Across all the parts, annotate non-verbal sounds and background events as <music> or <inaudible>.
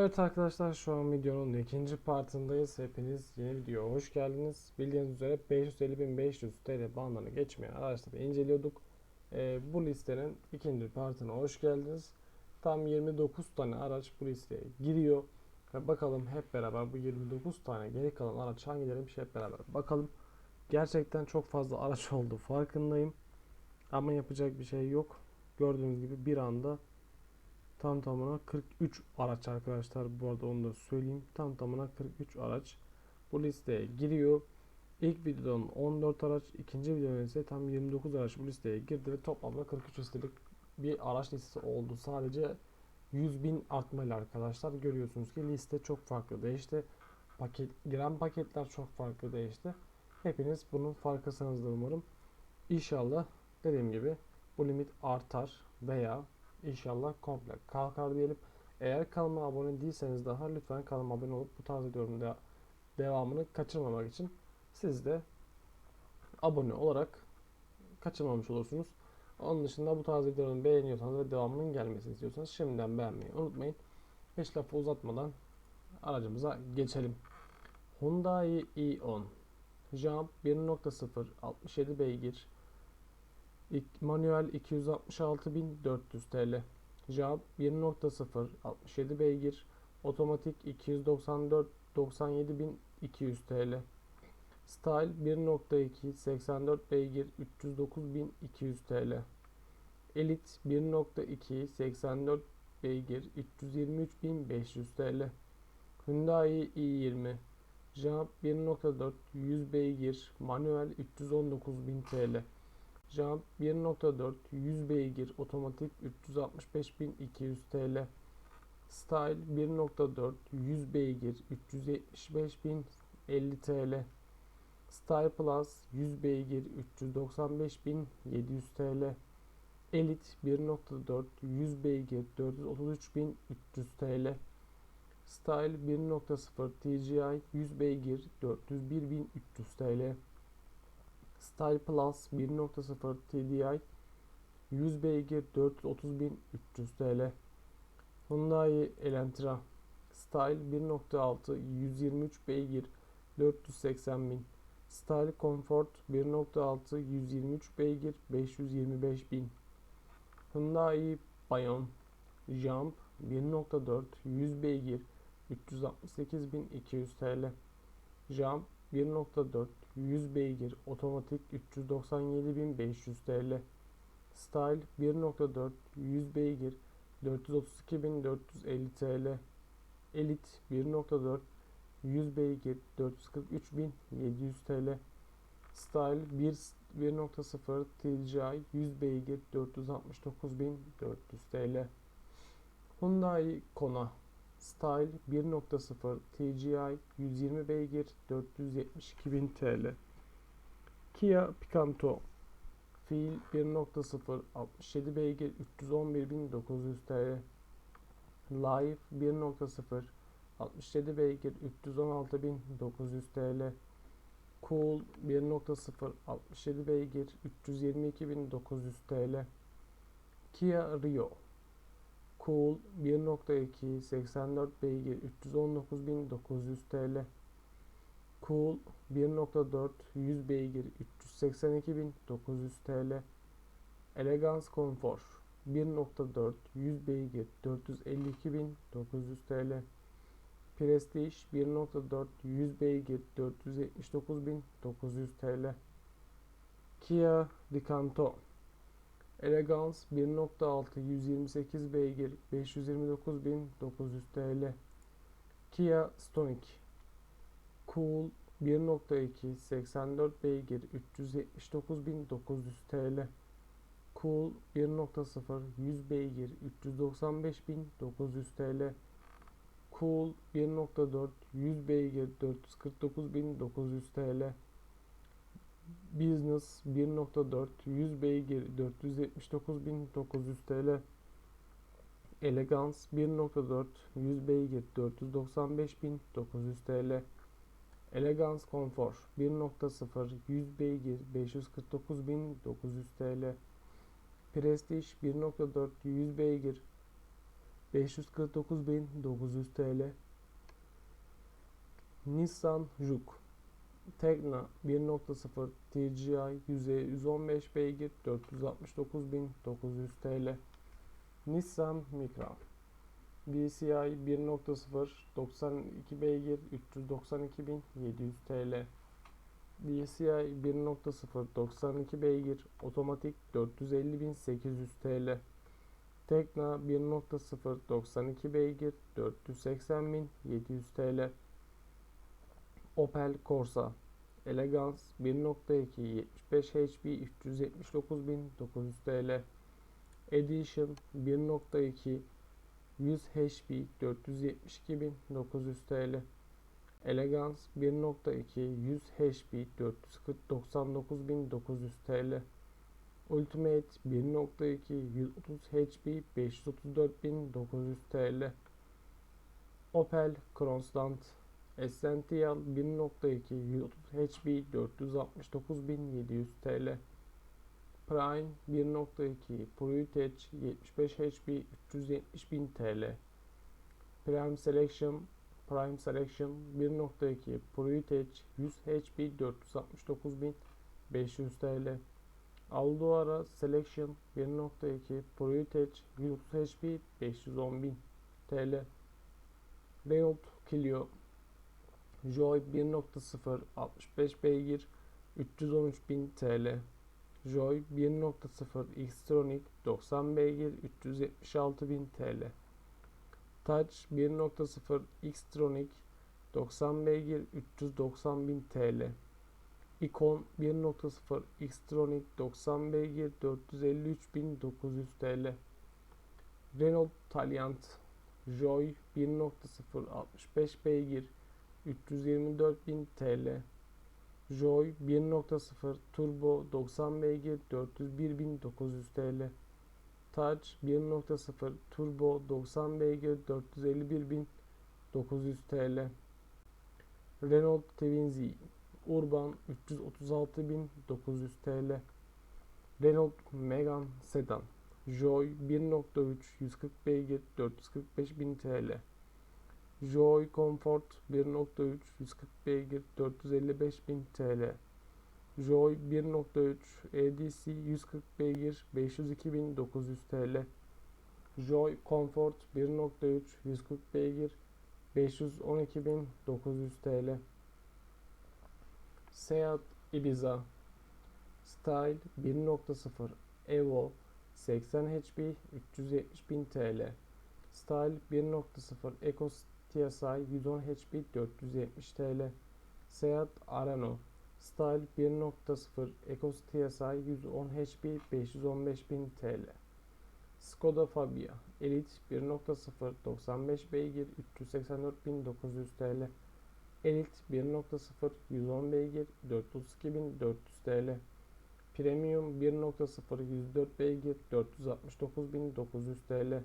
Evet arkadaşlar şu an videonun ikinci partındayız. Hepiniz yeni videoya hoş geldiniz. Bildiğiniz üzere 550.500 TL bandını geçmeyen araçları inceliyorduk. Ee, bu listenin ikinci partına hoş geldiniz. Tam 29 tane araç bu listeye giriyor. Ve bakalım hep beraber bu 29 tane geri kalan araç hangileriymiş hep beraber bakalım. Gerçekten çok fazla araç <laughs> oldu farkındayım. Ama yapacak bir şey yok. Gördüğünüz gibi bir anda Tam tamına 43 araç arkadaşlar. Bu arada onu da söyleyeyim. Tam tamına 43 araç bu listeye giriyor. İlk videonun 14 araç, ikinci videonun ise tam 29 araç bu listeye girdi ve toplamda 43 listelik bir araç listesi oldu. Sadece 100 bin artmayla arkadaşlar görüyorsunuz ki liste çok farklı değişti. Paket, giren paketler çok farklı değişti. Hepiniz bunun farkındasınızdır umarım. İnşallah dediğim gibi bu limit artar veya İnşallah komple kalkar diyelim. Eğer kanalıma abone değilseniz daha lütfen kanalıma abone olup bu tarz videoların de devamını kaçırmamak için siz de abone olarak kaçırmamış olursunuz. Onun dışında bu tarz videoları beğeniyorsanız ve devamının gelmesini istiyorsanız şimdiden beğenmeyi unutmayın. Hiç lafı uzatmadan aracımıza geçelim. Hyundai i10 Jump 1.0 67 beygir Manuel 266.400 TL. Jab 1.0 67 beygir. Otomatik 294 97.200 TL. Style 1.2 84 beygir 309.200 TL. Elite 1.2 84 beygir 323.500 TL. Hyundai i20 Jab 1.4 100 beygir manuel 319.000 TL. Jump 1.4 100 beygir otomatik 365.200 TL. Style 1.4 100 beygir 375.050 TL. Style Plus 100 beygir 395.700 TL. Elite 1.4 100 beygir 433.300 TL. Style 1.0 TGI 100 beygir 401.300 TL. Style Plus 1.0 TDI 100 beygir 430.300 TL Hyundai Elantra Style 1.6 123 beygir 480.000 Style Comfort 1.6 123 beygir 525.000 Hyundai Bayon Jump 1.4 100 beygir 368.200 TL Jump 1.4 100 beygir otomatik 397.500 TL Style 1.4 100 beygir 432.450 TL Elite 1.4 100 beygir 443.700 TL Style 1.0 TGI 100 beygir 469.400 TL Hyundai Kona Style 1.0 TGI 120 beygir 472.000 TL Kia Picanto Fiil 1.0 67 beygir 311.900 TL Live 1.0 67 beygir 316.900 TL Cool 1.0 67 beygir 322.900 TL Kia Rio Cool 1.2 84 beygir 319.900 TL. Cool 1.4 100 beygir 382.900 TL. Elegance Comfort 1.4 100 beygir 452.900 TL. Prestige 1.4 100 beygir 479.900 TL. Kia Picanto Elegance 1.6 128 beygir 529.900 TL. Kia Stonic. Cool 1.2 84 beygir 379.900 TL. Cool 1.0 100 beygir 395.900 TL. Cool 1.4 100 beygir 449.900 TL Business 1.4 100 beygir 479.900 TL Elegance 1.4 100 beygir 495.900 TL Elegance Comfort 1.0 100 beygir 549.900 TL Prestige 1.4 100 beygir 549.900 TL. Nissan Juke Tegna 1.0 TGI 115 beygir 469.900 TL. Nissan Micra DCI 1.0 92 beygir 392.700 TL. DCI 1.0 92 beygir otomatik 450.800 TL. Tekna 1.0 92 beygir 480.700 TL. Opel Corsa Elegance 1.2 75 HP 379.900 TL. Edition 1.2 100 HP 472.900 TL. Elegance 1.2 100 HP 499.900 TL. Ultimate 1.2 130 HP 534.900 TL. Opel Constant Essential 1.2 130 HP 469.700 TL. Prime 1.2 ProTech 75 HP 370.000 TL. Prime Selection Prime Selection 1.2 ProTech 100 HP 469.500 TL. Alduara Selection 1.2 ProTech 130 HP 510.000 TL. Renault Clio Joy 1.0 65 beygir 313.000 TL. Joy 1.0 Xtronic 90 beygir 376.000 TL. Touch 1.0 Xtronic 90 beygir 390.000 TL. Icon 1.0 Xtronic 90 beygir 453.900 TL. Renault Taliant Joy 1.0 65 beygir 324.000 TL. Joy 1.0 Turbo 90 beygir 401.900 TL. Touch 1.0 Turbo 90 beygir 451.900 TL. Renault Twinzy Urban 336.900 TL. Renault Megane Sedan Joy 1.3 140 beygir 445.000 TL. Joy Comfort 1.3 140 beygir 455.000 TL. Joy 1.3 EDC 140 beygir 502.900 TL. Joy Comfort 1.3 140 beygir 512.900 TL. Seat Ibiza Style 1.0 Evo 80 HP 370.000 TL. Style 1.0 Eco TSI 110 HP 470 TL. Seat Arano Style 1.0 Ecos TSI 110 HP 515.000 TL. Skoda Fabia Elite 1.0 95 beygir 384.900 TL. Elite 1.0 110 beygir 432.400 TL. Premium 1.0 104 beygir 469.900 TL.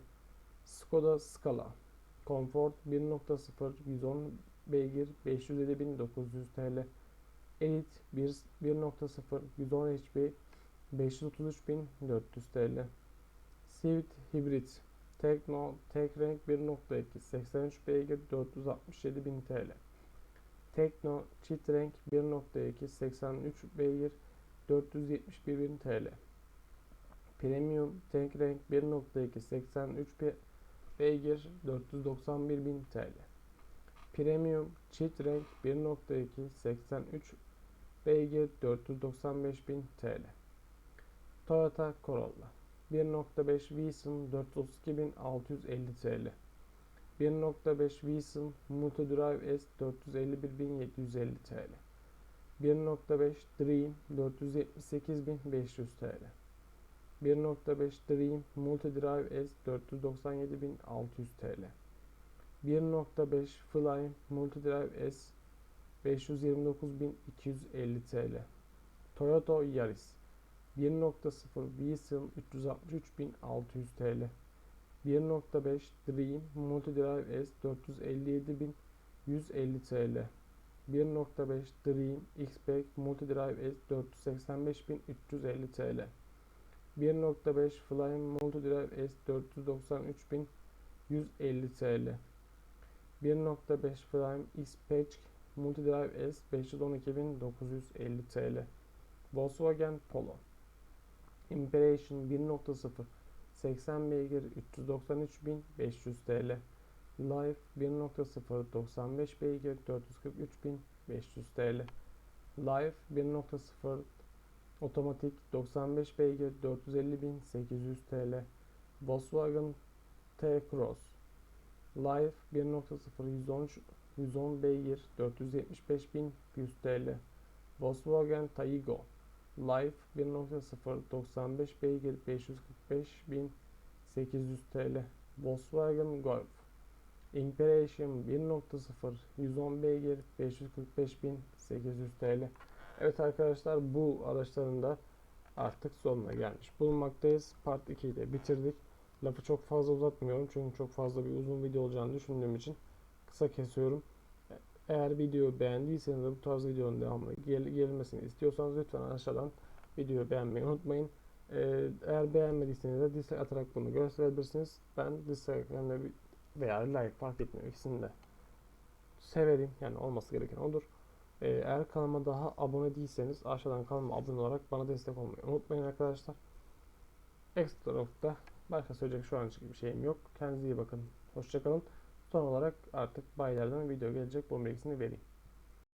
Skoda Scala Comfort 1.0 110 beygir 507.900 TL. Elite 1.0 110 HP 533.400 TL. Civic Hybrid Tekno tek renk 1.2 83 beygir 467.000 TL. Tekno çift renk 1.2 83 beygir 471.000 TL. Premium tek renk 1.2 83 beygir 491.000 TL. Premium çift renk 1.2 83 beygir 495.000 TL. Toyota Corolla 1.5 Vision 432.650 TL. 1.5 Vision Multidrive S 451.750 TL. 1.5 Dream 478.500 TL. 1.5 Dream Multidrive S 497.600 TL. 1.5 Fly Multidrive S 529.250 TL. Toyota Yaris 1.0 Vision 363.600 TL. 1.5 Dream Multidrive S 457.150 TL. 1.5 Dream X-Pack Multidrive S 485.350 TL. 1.5 Flying Multidrive S 150 TL. 1.5 Prime X-Patch Multidrive S 512.950 TL. Volkswagen Polo Impression 1.0 80 beygir 393.500 TL. Life 1.0 95 beygir 443.500 TL. Life 1.0 otomatik 95 beygir 450.800 TL. Volkswagen T-Cross Life 1.0 113 110 beygir 475.100 TL. Volkswagen Taygo Life 1.0 95 beygir 545.800 TL. Volkswagen Golf Impression 1.0 110 beygir 545.800 TL. Evet arkadaşlar bu araçların da artık sonuna gelmiş bulunmaktayız. Part 2'yi de bitirdik. Lafı çok fazla uzatmıyorum çünkü çok fazla bir uzun video olacağını düşündüğüm için kısa kesiyorum. Eğer videoyu beğendiyseniz ve bu tarz videonun devamlı gel gelmesini istiyorsanız lütfen aşağıdan videoyu beğenmeyi unutmayın. Ee, eğer beğenmediyseniz de dislike atarak bunu gösterebilirsiniz. Ben dislike veya like fark etmiyor ikisini de severim. Yani olması gereken odur. Ee, eğer kanalıma daha abone değilseniz aşağıdan kanalıma abone olarak bana destek olmayı unutmayın arkadaşlar. Ekstra olarak başka söyleyecek şu an bir şeyim yok. Kendinize iyi bakın. Hoşçakalın. Son olarak artık bayilerden video gelecek. Bunun bilgisini vereyim.